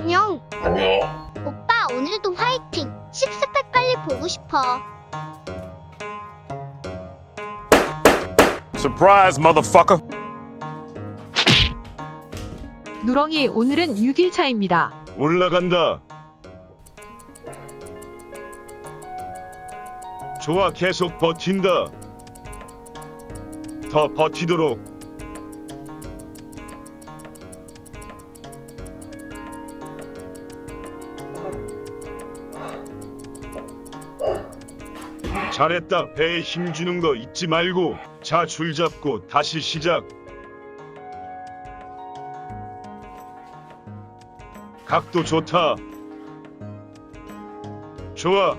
안녕. 안녕. 오빠 오늘도 화이팅! 식스팩 빨리 보고 싶어. Surprise, motherfucker. 누렁이 오늘은 6일차입니다. 올라간다. 좋아, 계속 버틴다. 더 버티도록. 잘했다. 배에 힘 주는 거 잊지 말고. 자, 줄 잡고 다시 시작. 각도 좋다. 좋아.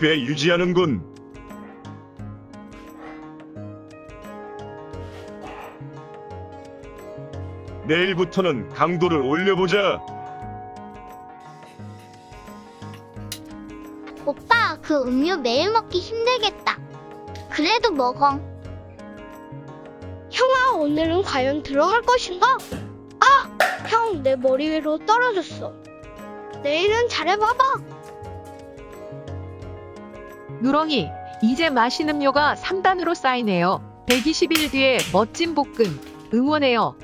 꽤 유지하는군. 내일부터는 강도를 올려보자. 오빠 그 음료 매일 먹기 힘들겠다. 그래도 먹어. 형아, 오늘은 과연 들어갈 것인가? 아! 형, 내 머리 위로 떨어졌어. 내일은 잘해봐봐. 누렁이, 이제 마신 음료가 3단으로 쌓이네요. 120일 뒤에 멋진 복근. 응원해요.